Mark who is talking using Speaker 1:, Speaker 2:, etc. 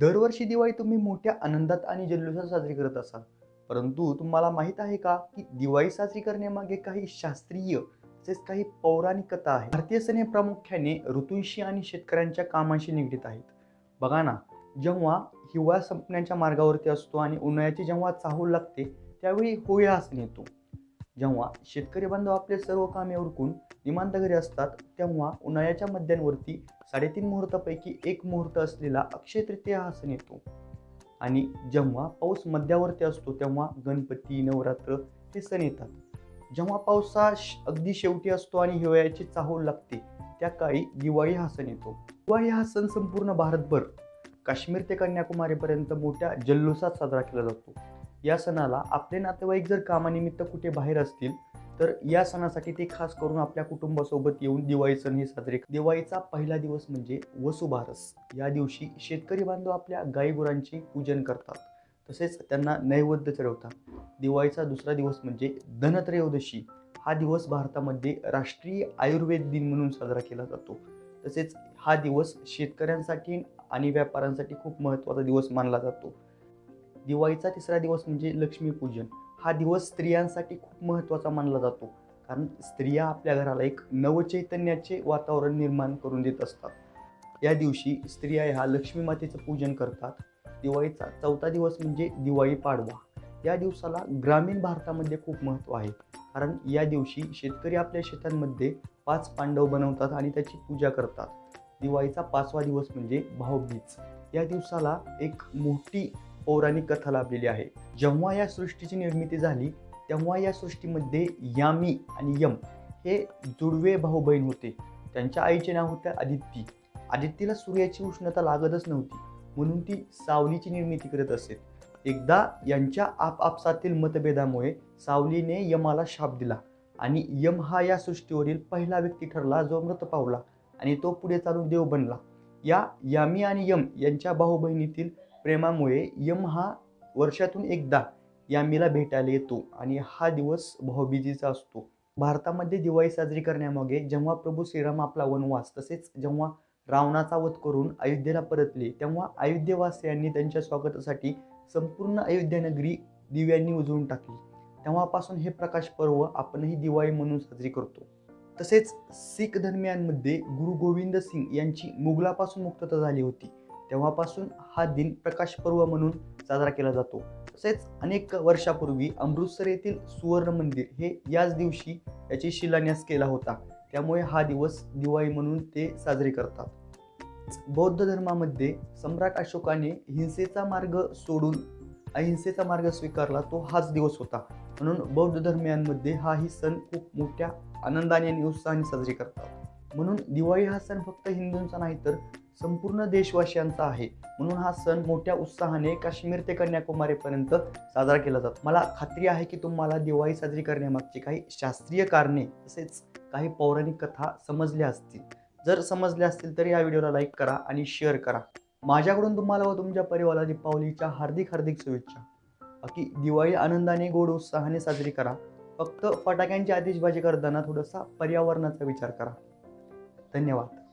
Speaker 1: दरवर्षी दिवाळी तुम्ही मोठ्या आनंदात आणि जल्लोषात साजरी करत असाल. परंतु तुम्हाला माहीत आहे का की दिवाळी साजरी करण्यामागे काही शास्त्रीय तसेच काही पौराणिक कथा आहे भारतीय सण हे प्रामुख्याने ऋतूंशी आणि शेतकऱ्यांच्या कामाशी निगडीत आहेत. बघा ना जेव्हा हिवाळा संपण्याच्या मार्गावरती असतो आणि उन्हाळ्याची जेव्हा चाहूल लागते त्यावेळी होळी हा सण येतो. जेव्हा शेतकरी बांधव आपले सर्व कामे उरकून निमांत घरी असतात तेव्हा उन्हाळ्याच्या मध्यांवरती साडेतीन मुहूर्तापैकी एक मुहूर्त असलेला अक्षय तृतीया हा सण येतो. आणि जेव्हा पाऊस मध्यावरती असतो तेव्हा गणपती नवरात्र हे सण येतात. जेव्हा पावसा अगदी शेवटी असतो आणि हिवाळ्याची चाहूल लागते त्या काळी दिवाळी हा सण येतो. दिवाळी हा सण संपूर्ण भारतभर काश्मीर ते कन्याकुमारीपर्यंत मोठ्या जल्लोषात साजरा केला जातो. या सणाला आपले नातेवाईक जर कामानिमित्त कुठे बाहेर असतील तर या सणासाठी ते खास करून आपल्या कुटुंबासोबत येऊन दिवाळी सण हे साजरे दिवाळीचा पहिला दिवस म्हणजे वसुबारस. या दिवशी शेतकरी बांधव आपल्या गाईगुरांचे पूजन करतात. तसेच त्यांना नैवेद्य चढवतात. दिवाळीचा दुसरा दिवस म्हणजे धनत्रयोदशी. हा दिवस भारतामध्ये राष्ट्रीय आयुर्वेद दिन म्हणून साजरा केला जातो. तसेच हा दिवस शेतकऱ्यांसाठी आणि व्यापाऱ्यांसाठी खूप महत्त्वाचा दिवस मानला जातो. दिवाळीचा तिसरा दिवस म्हणजे लक्ष्मीपूजन. हा दिवस स्त्रियांसाठी खूप महत्त्वाचा मानला जातो. कारण स्त्रिया आपल्या घराला एक नवचैतन्याचे वातावरण निर्माण करून देत असतात. या दिवशी स्त्रिया ह्या लक्ष्मी मातेचं पूजन करतात. दिवाळीचा चौथा दिवस म्हणजे दिवाळी पाडवा. या दिवसाला ग्रामीण भारतामध्ये खूप महत्त्व आहे. कारण या दिवशी शेतकरी आपल्या शेतांमध्ये पाच पांडव बनवतात आणि त्याची पूजा करतात. दिवाळीचा पाचवा दिवस म्हणजे भाऊबीज. या दिवसाला एक मोठी पौराणिक कथा लाभलेली आहे. जेव्हा या सृष्टीची निर्मिती झाली तेव्हा या सृष्टीमध्ये यामी आणि यम हे जुडवे भाऊ बहीण होते. त्यांच्या आईचे नाव होते आदित्य. आदित्यला सूर्याची उष्णता लागतच नव्हती म्हणून ती सावलीची निर्मिती करत असे. एकदा यांच्या आपापसातील मतभेदामुळे सावलीने यमाला शाप दिला आणि यम हा या सृष्टीवरील पहिला व्यक्ती ठरला जो मृत पावला आणि तो पुढे चालून देव बनला. या यामी आणि यम यांच्या भाऊ बहिणीतील प्रेमामुळे यम हा वर्षातून एकदा यामीला भेटायला येतो आणि हा दिवस भाऊबीजीचा असतो. भारतामध्ये दिवाळी साजरी करण्यामागे जेव्हा प्रभू श्रीराम आपला वनवास तसेच जेव्हा रावणाचा वध करून अयोध्येला परतले तेव्हा अयोध्येवासियांनी त्यांच्या स्वागतासाठी संपूर्ण अयोध्या नगरी दिव्यांनी उजळून टाकली. तेव्हापासून हे प्रकाश पर्व आपणही दिवाळी म्हणून साजरी करतो. तसेच सिख धर्मियांमध्ये गुरु गोविंद सिंग यांची मुघलापासून मुक्तता झाली होती. तेव्हापासून हा दिन प्रकाश पर्व म्हणून साजरा केला जातो. तसेच अनेक वर्षापूर्वी अमृतसर येथील सुवर्ण मंदिर हे याच दिवशी याची शिलान्यास केला होता. त्यामुळे हा दिवस दिवाळी म्हणून ते साजरे करतात. बौद्ध धर्मामध्ये सम्राट अशोकाने हिंसेचा मार्ग सोडून अहिंसेचा मार्ग स्वीकारला तो हाच दिवस होता. म्हणून बौद्ध धर्मियांमध्ये हाही सण खूप मोठ्या आनंदाने आणि उत्साहाने साजरे करतात. म्हणून दिवाळी हा सण फक्त हिंदूंचा नाही तर संपूर्ण देशवासियांचा आहे. म्हणून हा सण मोठ्या उत्साहाने काश्मीर ते कन्याकुमारीपर्यंत साजरा केला जातो. मला खात्री आहे की तुम्हाला दिवाळी साजरी करण्यामागची काही शास्त्रीय कारणे तसेच काही पौराणिक कथा समजल्या असतील. जर समजल्या असतील तर या व्हिडिओला लाईक करा आणि शेअर करा. माझ्याकडून तुम्हाला व तुमच्या परिवाराला दीपावलीच्या हार्दिक हार्दिक शुभेच्छा. बाकी दिवाळी आनंदाने गोड उत्साहाने साजरी करा. फक्त फटाक्यांची आतिषबाजी करताना थोडासा पर्यावरणाचा विचार करा. धन्यवाद.